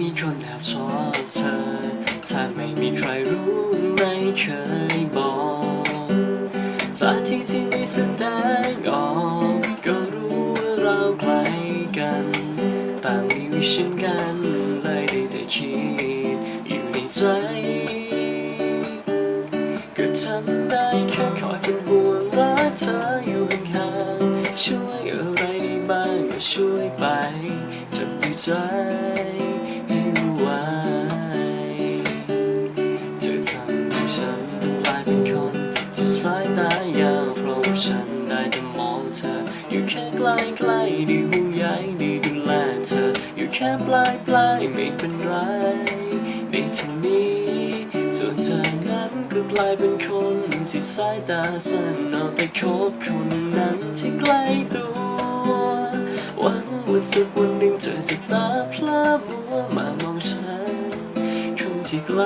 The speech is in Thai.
มีคนแอบชอบเธอ ถ้าไม่มีใครรู้ไม่เคยบอกจากที่ที่ไม่แสดงออกก็รู้ว่าเราใกล้กันต่างมีวิชันกันเลยได้แต่คิดอยู่ในใจก็ทำได้แค่คอยเป็นห่วงรักเธออยู่ห่างๆช่วยอะไรได้บ้างก็ช่วยไปทำด้ายาวเพราะว่าฉันได้แต่มองเธอ อยู่แค่ใกล้ใกล้ๆได้ห่วงใยได้ดูแลเธอ อยู่แค่ปลายปลายไม่เป็นไรในทางนี้ ส่วนเธอนั้นก็กลายเป็นคนที่สายตาสั้นเอาไปคบคนนั้นที่ใกล้ตัวหวังว่าสักวันหนึ่งเธอจะตาพลามัวมามองฉันคนที่ไกล